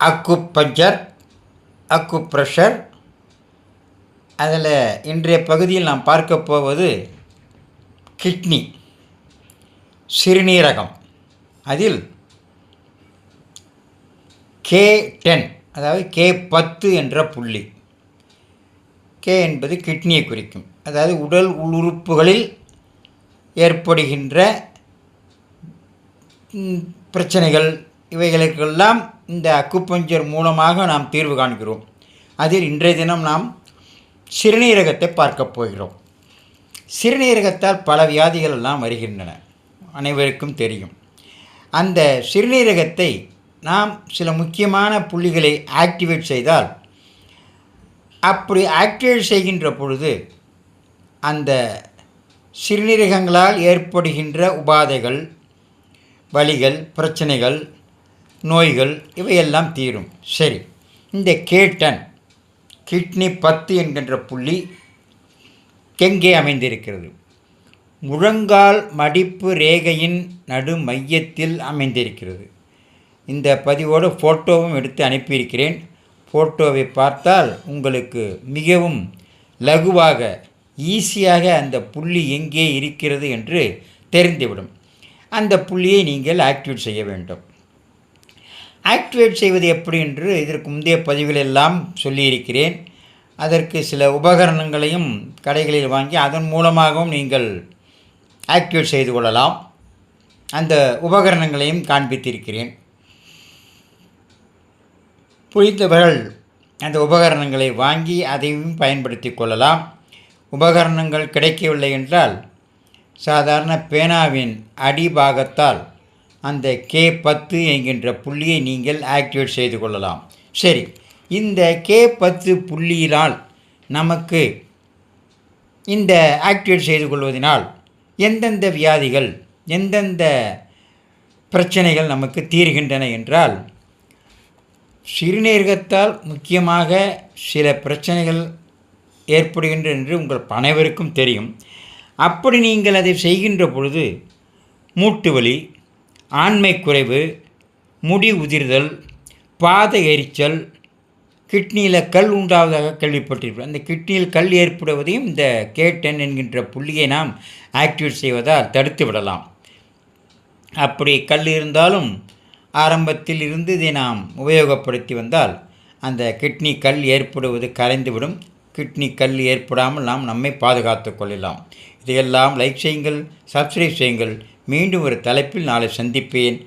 அக்கு பஞ்சர் அக்கு ப்ரெஷர் அதில் இன்றைய பகுதியில் நாம் பார்க்க போவது கிட்னி சிறுநீரகம். அதில் கே டென் அதாவது கே பத்து என்ற புள்ளி. கே என்பது கிட்னியை குறிக்கும். அதாவது உடல் உறுப்புகளில் ஏற்படுகின்ற பிரச்சனைகள் இவைகளுக்கெல்லாம் இந்த அக்குப்பஞ்சர் மூலமாக நாம் தீர்வு காண்கிறோம். அதில் இன்றைய தினம் நாம் சிறுநீரகத்தை பார்க்கப் போகிறோம். சிறுநீரகத்தால் பல வியாதிகள் எல்லாம் வருகின்றன. அனைவருக்கும் தெரியும். அந்த சிறுநீரகத்தை நாம் சில முக்கியமான புள்ளிகளை ஆக்டிவேட் செய்தால் அப்படி ஆக்டிவேட் செய்கின்ற பொழுது அந்த சிறுநீரகங்களால் ஏற்படுகின்ற உபாதைகள் வலிகள் பிரச்சனைகள் நோய்கள் இவையெல்லாம் தீரும். சரி இந்த கேட்டன் கிட்னி பத்து என்கின்ற புள்ளி எங்கே அமைந்திருக்கிறது? முழங்கால் மடிப்பு ரேகையின் நடு மையத்தில் அமைந்திருக்கிறது. இந்த பதிவோடு ஃபோட்டோவும் எடுத்து அனுப்பியிருக்கிறேன். ஃபோட்டோவை பார்த்தால் உங்களுக்கு மிகவும் லகுவாக ஈஸியாக அந்த புள்ளி எங்கே இருக்கிறது என்று தெரிந்துவிடும். அந்த புள்ளியை நீங்கள் ஆக்டிவேட் செய்ய வேண்டும். ஆக்டிவேட் செய்வது எப்படி என்று இதற்கு முந்தைய பதிவில் எல்லாம் சொல்லியிருக்கிறேன். அதற்கு சில உபகரணங்களையும் கடைகளில் வாங்கி அதன் மூலமாகவும் நீங்கள் ஆக்டிவேட் செய்து கொள்ளலாம். அந்த உபகரணங்களையும் காண்பித்திருக்கிறேன். புரிந்தவர்கள் அந்த உபகரணங்களை வாங்கி அதையும் பயன்படுத்தி கொள்ளலாம். உபகரணங்கள் கிடைக்கவில்லை என்றால் சாதாரண பேனாவின் அடிபாகத்தால் அந்த கே பத்து என்கின்ற புள்ளியை நீங்கள் ஆக்டிவேட் செய்து கொள்ளலாம். சரி இந்த கே பத்து புள்ளியினால் நமக்கு இந்த ஆக்டிவேட் செய்து கொள்வதனால் எந்தெந்த வியாதிகள் எந்தெந்த பிரச்சனைகள் நமக்கு தீர்கின்றன என்றால் சிறுநீரகத்தால் முக்கியமாக சில பிரச்சனைகள் ஏற்படுகின்றன என்று உங்கள் அனைவருக்கும் தெரியும். அப்படி நீங்கள் அதை செய்கின்ற பொழுது மூட்டு வலி ஆண்மை குறைவு முடி உதிர்தல் பாத எரிச்சல் கிட்னியில் கல் உண்டாவதாக கேள்விப்பட்டிருப்பது அந்த கிட்னியில் கல் ஏற்படுவதையும் இந்த கே டென் என்கின்ற புள்ளியை நாம் ஆக்டிவேட் செய்வதால் தடுத்து விடலாம். அப்படி கல் இருந்தாலும் ஆரம்பத்தில் இருந்து இதை நாம் உபயோகப்படுத்தி வந்தால் அந்த கிட்னி கல் ஏற்படுவது கரைந்துவிடும். கிட்னி கல் ஏற்படாமல் நாம் நம்மை பாதுகாத்து கொள்ளலாம். இதையெல்லாம் லைக் செய்யுங்கள் சப்ஸ்கிரைப் செய்யுங்கள். மீண்டும் ஒரு தலைப்பில் நாளை சந்திப்பேன்.